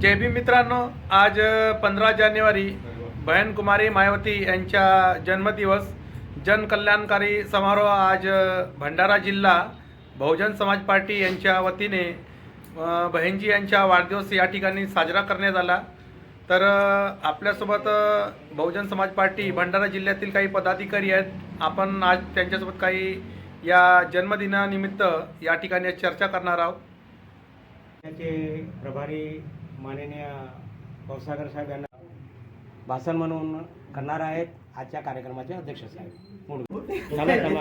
जय भीम मित्रांनो आज पंधरा जानेवारी बहन कुमारी मायावती यांच्या जन्मदिवस. जनकल्याणकारी समारोह आज भंडारा जिल्हा बहुजन समाज पार्टी यांच्या वतीने बहिणजी यांच्या वाढदिवस या ठिकाणी साजरा करण्यात आला. तर आपल्यासोबत बहुजन समाज पार्टी भंडारा जिल्ह्यातील काही पदाधिकारी आहेत. आपण आज त्यांच्यासोबत काही या जन्मदिनानिमित्त या ठिकाणी चर्चा करणार आहोत. त्याचे प्रभारी माननीय भाऊसागर साहेब यांना भाषण म्हणून करणार आहेत. आजच्या कार्यक्रमाचे अध्यक्ष साहेब.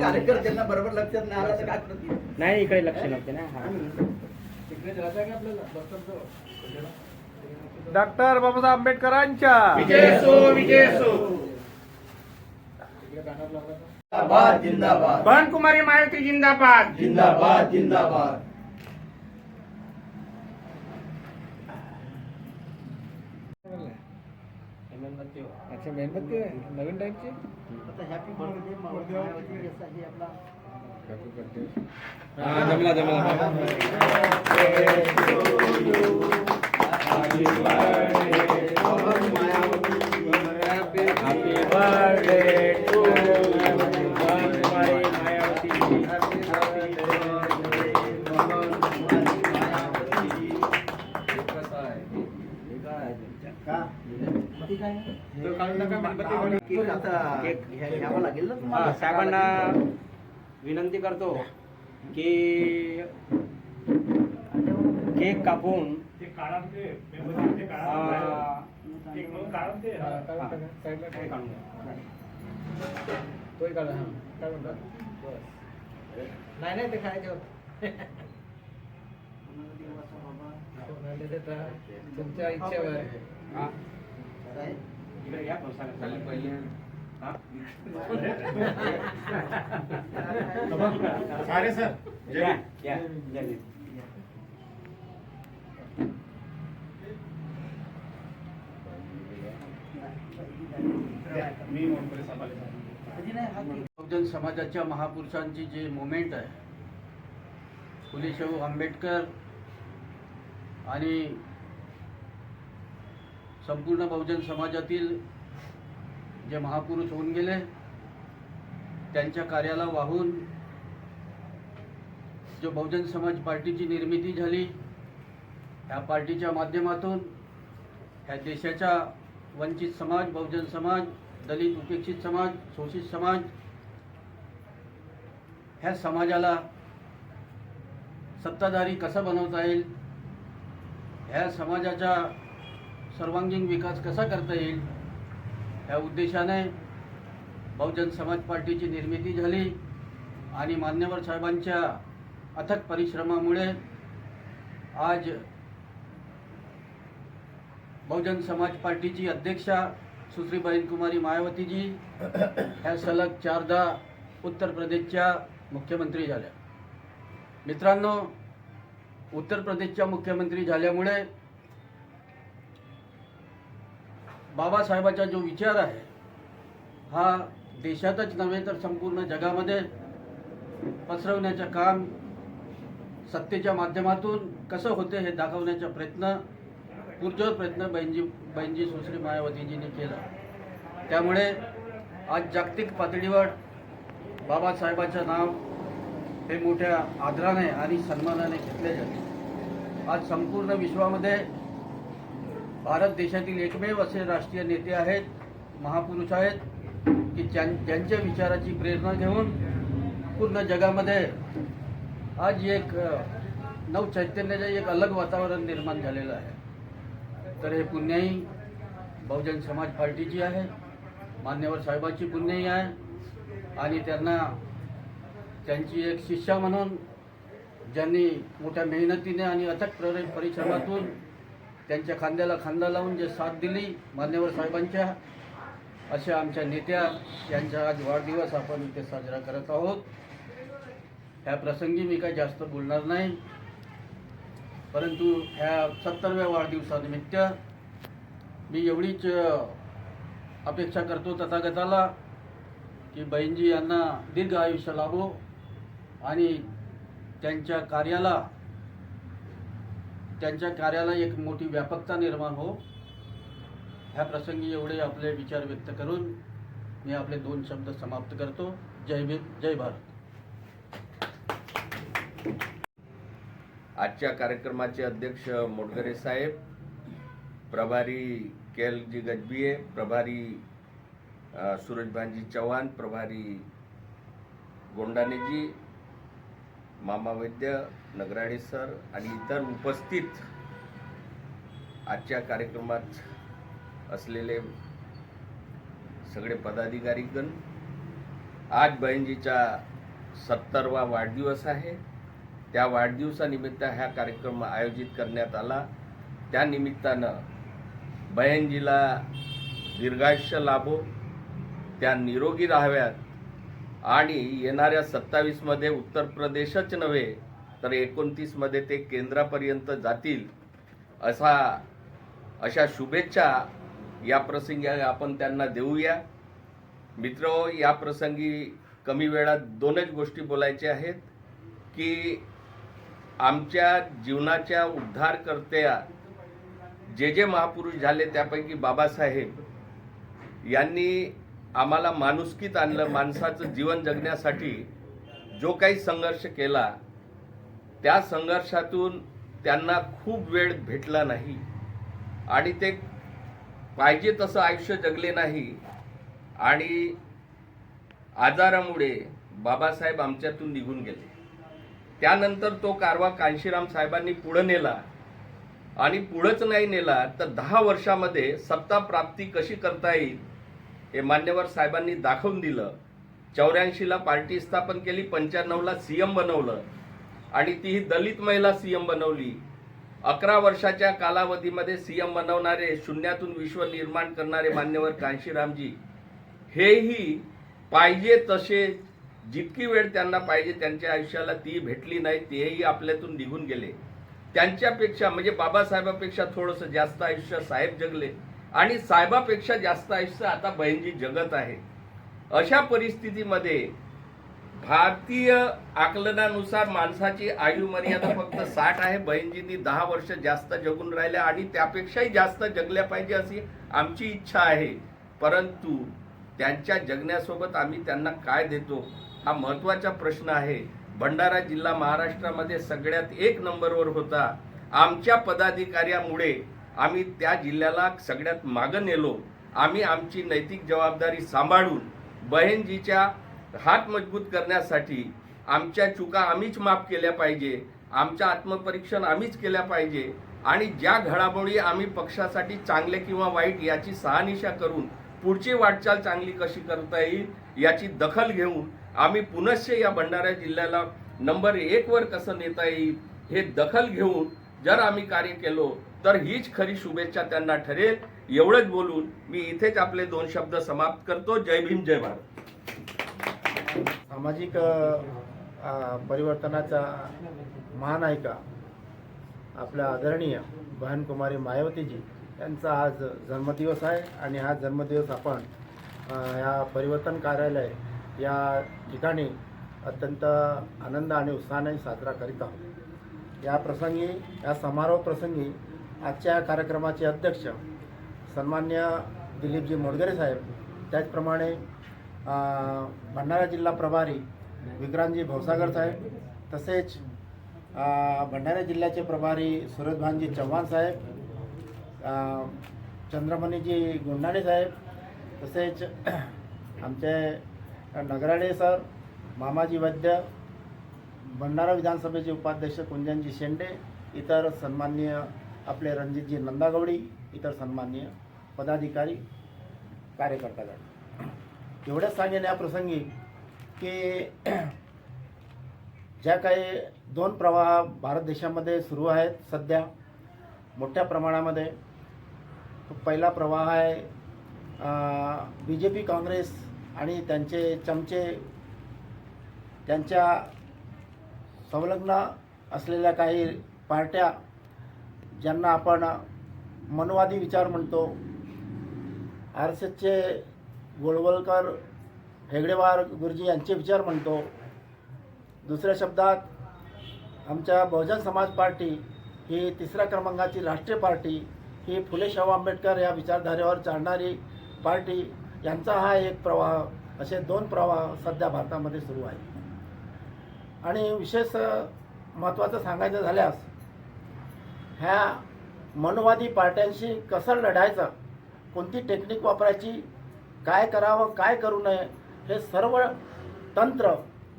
कार्यकर्त्यांना बरोबर लक्षात नाही आलं तर काय करतील? नाही इकडे लक्ष नव्हते ना. हा. डॉक्टर बाबासाहेब आंबेडकरांच्या. जिंदाबाद जिंदाबाद. बहन कुमारी मारुती जिंदाबाद. जिंदाबाद जिंदाबाद. अच्छा मेणबत्ती नवीन टाईपची आता हॅपी बर्थडे मायावती देसाई आपला जमला जमला. साहेबांना विनंती करतो की केक कापून हे. नाही नाही ते खायचे तुमच्या इच्छेवर हा. हा? या, या. बहुजन समाजाच्या महापुरुषांची जी मुवमेंट आहे फुले शाहू आंबेडकर आणि संपूर्ण बहुजन समाजातील जे महापुरुष होऊन गेले त्यांच्या कार्याला वाहून जो बहुजन समाज पार्टीची निर्मिती झाली ह्या पार्टीच्या माध्यमातून ह्या देशाच्या वंचित समाज बहुजन समाज दलित उपेक्षित समाज शोषित समाज ह्या समाजाला सत्ताधारी कसं बनवता येईल ह्या समाजाचा सर्वांगीण विकास कसा करता येईल? ह्या उद्देशाने बहुजन समाज पार्टीची निर्मिती झाली आणि मान्यवर साहेबांच्या अथक परिश्रमामुळे आज बहुजन समाज पार्टीची अध्यक्षा सुश्री बहीण कुमारी मायावतीजी ह्या सलग चारदा उत्तर प्रदेशच्या मुख्यमंत्री झाल्या. मित्रांनो उत्तर प्रदेशच्या मुख्यमंत्री झाल्यामुळे बाबासाहेबाचा जो विचार आहे हा देशातच नव्हे तर संपूर्ण जगामध्ये पसरवण्याचं काम सत्तेच्या माध्यमातून कसं होते हे दाखवण्याचा प्रयत्न पुरजोर प्रयत्न बहिणजी बहिणजी सुश्री मायावतीजींनी केला. त्यामुळे आज जागतिक पातळीवर बाबासाहेबाचं नाव हे मोठ्या आदराने आणि सन्मानाने घेतले जाते. आज संपूर्ण विश्वामध्ये भारत देशातील एकमेव असे राष्ट्रीय नेते आहेत महापुरुष आहेत की ज्यां ज्यांच्या विचाराची प्रेरणा घेऊन पूर्ण जगामध्ये आज एक नवचैतन्याचं एक अलग वातावरण निर्माण झालेलं आहे. तर हे पुण्याही बहुजन समाज पार्टीची आहे मान्यवर साहेबांची पुण्याई आहे आणि त्यांना त्यांची एक शिष्या म्हणून ज्यांनी मोठ्या मेहनतीने आणि अथक प्र परिश्रमातून त्यांच्या खांद्याला खांदा लावून जे साथ दिली मान्यवर साहेबांच्या अशा आमच्या नेत्या यांचा आज वाढदिवस आपण इथे साजरा करत आहोत. ह्या प्रसंगी मी काही जास्त बोलणार नाही. परंतु ह्या सत्तरव्या वाढदिवसानिमित्त मी एवढीच अपेक्षा करतो तथागताला की बहीणजी यांना दीर्घ आयुष्य लाभो. आणि त्यांच्या कार्याला त्यांच्या कार्याला एक मोठी व्यापकता निर्माण हो. ह्या प्रसंगी एवढे आपले विचार व्यक्त करून मी आपले दोन शब्द समाप्त करतो. जय भीम जय भारत. आजच्या कार्यक्रमाचे अध्यक्ष मोटगरे साहेब प्रभारी के एल जी गजबिये प्रभारी सूरजभानजी चव्हाण प्रभारी गोंडानेजी मामा वैद्य नगराडे सर आणि इतर उपस्थित आजच्या कार्यक्रमात असलेले सगळे पदाधिकारीगण आज बहिणजीचा सत्तरवा वाढदिवस आहे. त्या वाढदिवसानिमित्त हा कार्यक्रम आयोजित करण्यात आला. त्या निमित्तानं बहिणजीला दीर्घायुष्य लाभो. त्या निरोगी राहाव्यात. आणि येणाऱ्या सत्तावीसमध्ये उत्तर प्रदेशच नव्हे तर एकोणतीसमध्ये ते केंद्रापर्यंत जातील. असा अशा शुभेच्छा या प्रसंगी आपण त्यांना देऊया. मित्र या प्रसंगी कमी वेळात दोनच गोष्टी बोलायच्या आहेत की आमच्या जीवनाच्या उद्धारकर्त्या जे जे महापुरुष झाले त्यापैकी बाबासाहेब यांनी आम्हाला माणुसकीत आणलं माणसाचं जीवन जगण्यासाठी जो काही संघर्ष केला त्या संघर्षातून त्यांना खूप वेळ भेटला नाही. आणि ते पाहिजे तसं आयुष्य जगले नाही. आणि आजारामुळे बाबासाहेब आमच्यातून निघून गेले. त्यानंतर तो कारवा कांशीराम साहेबांनी पुढं नेला. आणि पुढंच नाही नेला तर दहा वर्षामध्ये सत्ता प्राप्ती कशी करता येईल? हे मान्यवर साहेबांनी दाखवून दिलं. चौऱ्याऐंशीला पार्टी स्थापन केली पंच्याण्णवला सीएम बनवलं आणि ती ही दलित महिला सीएम बनवली. अकरा वर्षाच्या कालावधीमध्ये सीएम बनवणारे शून्यातून विश्व निर्माण करणारे मान्यवर कांशीरामजी हेही पाहिजे तसे जितकी वेळ त्यांना पाहिजे त्यांच्या आयुष्याला ती भेटली नाही तेही आपल्यातून निघून गेले. त्यांच्यापेक्षा म्हणजे बाबासाहेबापेक्षा थोडंसं जास्त आयुष्य साहेब जगले. आणि साहेबापेक्षा जास्त आयुष्य आता बहिणजी जगत आहे. अशा परिस्थितीमध्ये भारतीय आकलनानुसार माणसाची आयुमर्यादा फक्त साठ आहे. बहिणजींनी दहा वर्ष जास्त जगून राहिल्या आणि त्यापेक्षाही जास्त जगल्या पाहिजे अशी आमची इच्छा आहे. परंतु त्यांच्या जगण्यासोबत आम्ही त्यांना काय देतो हा महत्त्वाचा प्रश्न आहे. भंडारा जिल्हा महाराष्ट्रामध्ये सगळ्यात एक नंबरवर होता. आमच्या पदाधिकाऱ्यामुळे आम्ही त्या जिल्ह्याला सगळ्यात मागं नेलो. आम्ही आमची नैतिक जबाबदारी सांभाळून बहेनजीच्या हात मजबूत करण्यासाठी आमच्या चुका आम्हीच माफ केल्या पाहिजे आमच्या आत्मपरीक्षण आम्हीच केल्या पाहिजे आणि ज्या घडामोडी आम्ही पक्षासाठी चांगले किंवा वाईट याची सहानिशा करून पुढची वाटचाल चांगली कशी करता येईल याची दखल घेऊन आम्ही पुनश्च या भंडारा जिल्ह्याला नंबर एकवर कसं नेता येईल हे दखल घेऊन जर आम्ही कार्य केलो तर हीच खरी शुभेच्छा त्यांना ठरेल. एवढंच बोलून मी इथेच आपले दोन शब्द समाप्त करतो. जय भीम जय भारत. सामाजिक परिवर्तनाचा महानायिका आपल्या आदरणीय बहनकुमारी मायावतीजी यांचा आज जन्मदिवस आहे आणि हा जन्मदिवस आपण या परिवर्तन कार्यालय या ठिकाणी अत्यंत आनंद आणि उत्साहाने साजरा करीत आहोत. या प्रसंगी या समारोह प्रसंगी आजच्या कार्यक्रमाचे अध्यक्ष सन्मान्य दिलीपजी मोडगरे साहेब त्याचप्रमाणे भंडारा जिल्हा प्रभारी विक्रांतजी भवसागर साहेब तसेच भंडारा जिल्ह्याचे प्रभारी सुरजभानजी चव्हाण साहेब चंद्रमणीजी गुंडाणे साहेब तसेच आमचे नगराडे सर मामाजी वैद्य भंडारा विधानसभेचे उपाध्यक्ष कुंजनजी शेंडे इतर सन्माननीय आपले रणजितजी नंदागवडी इतर सन्माननीय पदाधिकारी कार्यकर्तागण एवढंच सांगेन या प्रसंगी की ज्या काही दोन प्रवाह भारत देशामध्ये सुरू आहेत सध्या मोठ्या प्रमाणामध्ये. पहिला प्रवाह आहे बी जे पी काँग्रेस आणि त्यांचे चमचे त्यांच्या संलग्न असलेल्या काही पार्ट्या ज्यांना आपण मनवादी विचार म्हणतो आर एस एसचे गोळवलकर हेगडेवार गुरुजी यांचे विचार म्हणतो. दुसऱ्या शब्दात आमच्या बहुजन समाज पार्टी ही तिसऱ्या क्रमांकाची राष्ट्रीय पार्टी ही फुले शाहू आंबेडकर या विचारधारेवर चालणारी पार्टी यांचा हा एक प्रवाह असे दोन प्रवाह सध्या भारतामध्ये सुरू आहे आणि विशेष महत्त्वाचं सांगायचं झाल्यास ह्या मनवादी पार्ट्यांशी कसं लढायचं? कोणती टेक्निक वापरायची? काय करावं? काय करू नये? हे सर्व तंत्र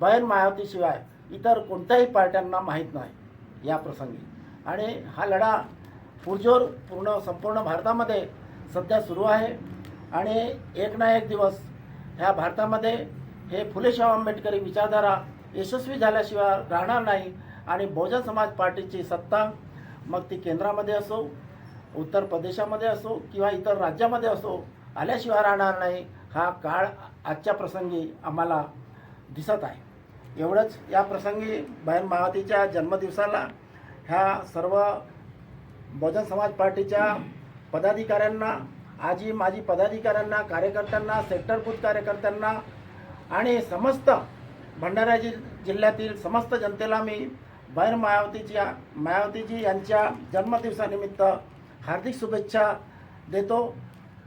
बयन मायावतीशिवाय इतर कोणत्याही पार्ट्यांना माहीत नाही या प्रसंगी. आणि हा लढा पुरजोर पूर्ण संपूर्ण भारतामध्ये सध्या सुरू आहे. आणि एक ना एक दिवस ह्या भारतामध्ये हे फुलेशाह आंबेडकरी विचारधारा यशस्वी झाल्याशिवाय राहणार नाही आणि बहुजन समाज पार्टीची सत्ता मग ती केंद्रामध्ये असो उत्तर प्रदेशामध्ये असो किंवा इतर राज्यामध्ये असो आल्याशिवाय राहणार नाही हा काळ आजच्या प्रसंगी आम्हाला दिसत आहे. एवढंच या प्रसंगी बहन महावतीच्या जन्मदिवसाला ह्या सर्व बहुजन समाज पार्टीच्या पदाधिकाऱ्यांना आजी माजी पदाधिकाऱ्यांना कार्यकर्त्यांना सेक्टर कार्यकर्त्यांना आणि समस्त भंडारा जि जिल्ह्यातील समस्त जनतेला मी बहन मायावतीच्या मायावतीजी यांच्या जन्मदिवसानिमित्त हार्दिक शुभेच्छा देतो.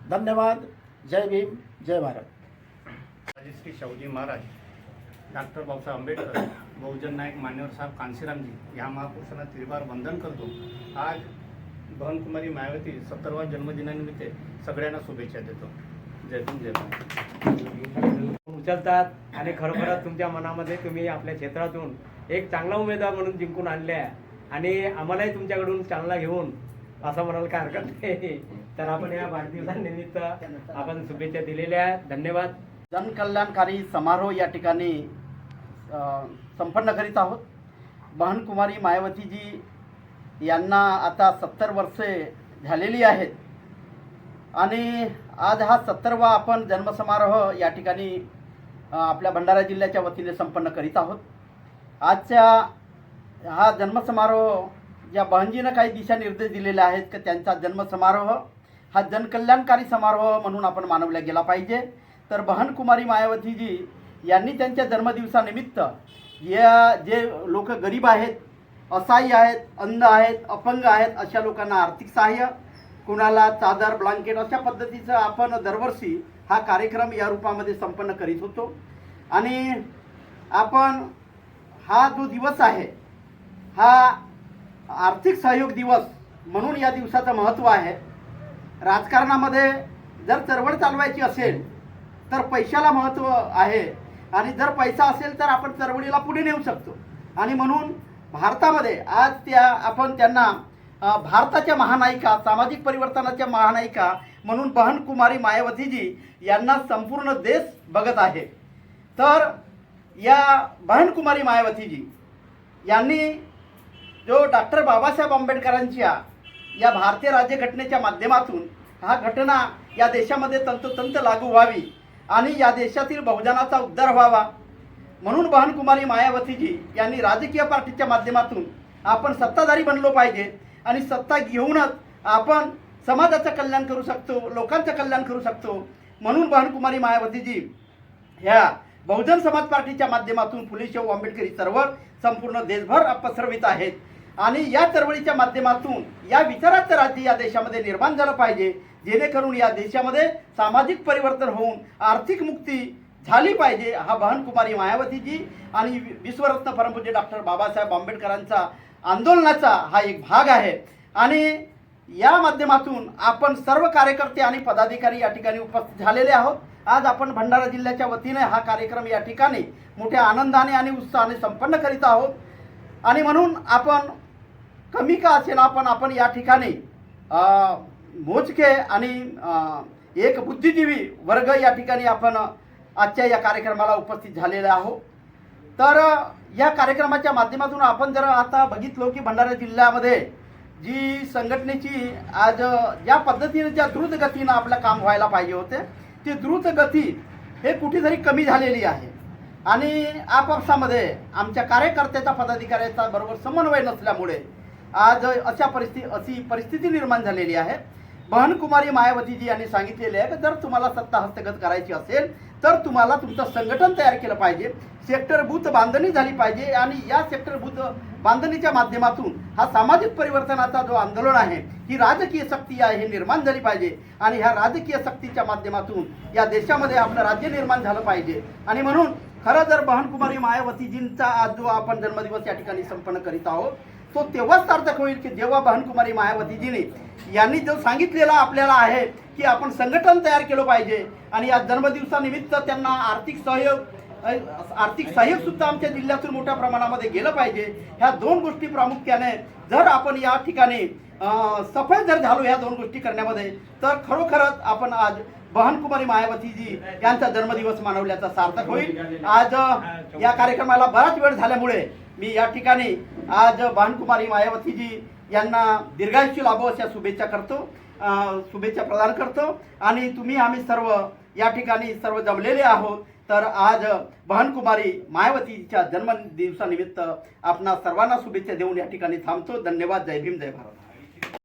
धन्यवाद. जय भीम. जय भारत. श्री शाहूजी महाराज डॉक्टर बाबासाहेब आंबेडकर बहुजन नायक मान्यवर साहेब कांशीरामजी या महापुरुषांना त्रिवार वंदन करतो. आज भवनकुमारी मायावती सत्तरवा जन्मदिनानिमित्त सगळ्यांना शुभेच्छा देतो. जय भीम जय भारत. उचलतात आणि खरोखरच तुमच्या मनामध्ये तुम्ही आपल्या क्षेत्रातून एक चांगला उमेदवार म्हणून जिंकून आणल्या. आहे आणि आम्हालाही तुमच्याकडून चांगला घेऊन असं म्हणाल काय हरकत नाही. तर आपण या वाढदिवसानिमित्त आपण शुभेच्छा दिलेल्या आहेत. धन्यवाद. जनकल्याणकारी समारोह या ठिकाणी संपन्न करीत आहोत. बहनकुमारी मायावतीजी यांना आता सत्तर वर्षे झालेली आहेत. आणि आज हा सत्तरवा आपण जन्मसमारोह या ठिकाणी आपल्या भंडारा जिल्ह्याच्या वतीने संपन्न करीत आहोत. आजच्या हा जन्मसमारोह ज्या बहनजीनं काही दिशानिर्देश दिलेले आहेत की त्यांचा जन्मसमारोह हा जनकल्याणकारी समारोह म्हणून आपण मानवला गेला पाहिजे. तर बहनकुमारी मायावतीजी यांनी त्यांच्या जन्मदिवसानिमित्त या जे लोक गरीब आहेत असहाय्य आहेत अंध आहेत अपंग आहेत अशा लोकांना आर्थिक सहाय्य कुणाला चादर ब्लँकेट अशा पद्धतीचं आपण दरवर्षी हा कार्यक्रम या रूपामध्ये संपन्न करीत होतो. आणि आपण हा जो दिवस आहे हा आर्थिक सहयोग दिवस म्हणून या दिवसाचं महत्त्व आहे. राजकारणामध्ये जर चळवळ चालवायची असेल तर पैशाला महत्त्व आहे. आणि जर पैसा असेल तर आपण चळवळीला पुढे नेऊ शकतो. आणि म्हणून भारतामध्ये आज त्या आपण त्यांना भारताच्या महानायिका सामाजिक परिवर्तनाच्या महानायिका म्हणून बहनकुमारी मायावतीजी यांना संपूर्ण देश बघत आहे. तर या बहनकुमारी मायावतीजी यांनी जो डॉक्टर बाबासाहेब आंबेडकरांच्या या भारतीय राज्यघटनेच्या माध्यमातून हा घटना या देशामध्ये तंतोतंत लागू व्हावी आणि या देशातील बहुजनाचा उद्धार व्हावा म्हणून बहनकुमारी मायावतीजी यांनी राजकीय पार्टीच्या माध्यमातून आपण सत्ताधारी बनलो पाहिजे आणि सत्ता घेऊनच आपण समाजाचं कल्याण करू शकतो लोकांचं कल्याण करू शकतो म्हणून बहनकुमारी मायावतीजी ह्या बहुजन समाज पार्टीच्या माध्यमातून फुले शाहू आंबेडकरी चळवळ संपूर्ण देशभर पसरवित आहेत. आणि या चळवळीच्या माध्यमातून या विचाराचं राज्य या देशामध्ये निर्माण झालं पाहिजे जेणेकरून या देशामध्ये सामाजिक परिवर्तन होऊन आर्थिक मुक्ती झाली पाहिजे हा बहनकुमारी मायावतीजी आणि विश्वरत्न परमपूज्य डॉक्टर बाबासाहेब आंबेडकरांचा आंदोलनाचा हा एक भाग आहे. आणि या माध्यमातून आपण सर्व कार्यकर्ते आणि पदाधिकारी या ठिकाणी उपस्थित झालेले आहोत. आज आपण भंडारा जिल्ह्याच्या वतीने हा कार्यक्रम या ठिकाणी मोठ्या आनंदाने आणि उत्साहाने संपन्न करीत आहोत. आणि म्हणून आपण कमी का असेल आपण आपण या ठिकाणी मोजके आणि एक बुद्धिजीवी वर्ग या ठिकाणी आपण आजच्या या कार्यक्रमाला उपस्थित झालेले आहोत. तर या कार्यक्रमाच्या माध्यमातून आपण जर आता बघितलो की भंडारा जिल्ह्यामध्ये जी संघटनेची आज ज्या पद्धतीने ज्या द्रुत गतीनं आपलं काम व्हायला पाहिजे होते ती द्रुतगती हे कुठेतरी कमी झालेली आहे. आणि आपापसामध्ये आमच्या कार्यकर्त्याचा पदाधिकाऱ्याचा बरोबर समन्वय नसल्यामुळे आज अशा परिस्थिती अशी परिस्थिती निर्माण झालेली आहे. बहनकुमारी मायावतीजी यांनी सांगितलेले आहे की जर तुम्हाला सत्ता हस्तगत करायची असेल तर तुम्हाला तुमचं संघटन तयार केलं पाहिजे. सेक्टर बूथ बांधणी झाली पाहिजे आणि या सेक्टर बूथ बांधणीच्या माध्यमातून हा सामाजिक परिवर्तनाचा जो आंदोलन आहे ही राजकीय शक्ती आहे हे निर्माण झाली पाहिजे. आणि ह्या राजकीय शक्तीच्या माध्यमातून या देशामध्ये आपलं राज्य निर्माण झालं पाहिजे. आणि म्हणून खरं जर बहनकुमारी मायावतीजींचा आज जो आपण जन्मदिवस या ठिकाणी संपन्न करीत आहोत तो तेव्हाच सार्थक होईल की जेव्हा बहनकुमारी मायावतीजीने यांनी जो सांगितलेला आपल्याला आहे की आपण संघटन तयार केलं पाहिजे आणि या जन्मदिवसानिमित्त त्यांना आर्थिक सहयोग आर्थिक सहयोग सुद्धा आमच्या जिल्ह्यातून मोठ्या प्रमाणामध्ये गेलं पाहिजे. ह्या दोन गोष्टी प्रामुख्याने जर आपण या ठिकाणी सफल जर झालो ह्या दोन गोष्टी करण्यामध्ये तर खरोखरच आपण आज बहनकुमारी मायावतीजी यांचा जन्मदिवस मानवल्याचा सार्थक होईल. आज या कार्यक्रमाला बराच वेळ झाल्यामुळे मी या ठिकाणी आज भानकुमारी मायावतीजी यांना दीर्घायुष्य लाभो अशा शुभेच्छा करतो शुभेच्छा प्रदान करतो. आणि तुम्ही आम्ही सर्व या ठिकाणी सर्व जमलेले आहोत. तर आज बहनकुमारी मायावतीच्या जन्मदिवसानिमित्त आपणा सर्वांना शुभेच्छा देऊन या ठिकाणी थांबतो. धन्यवाद. जय भीम जय भारत.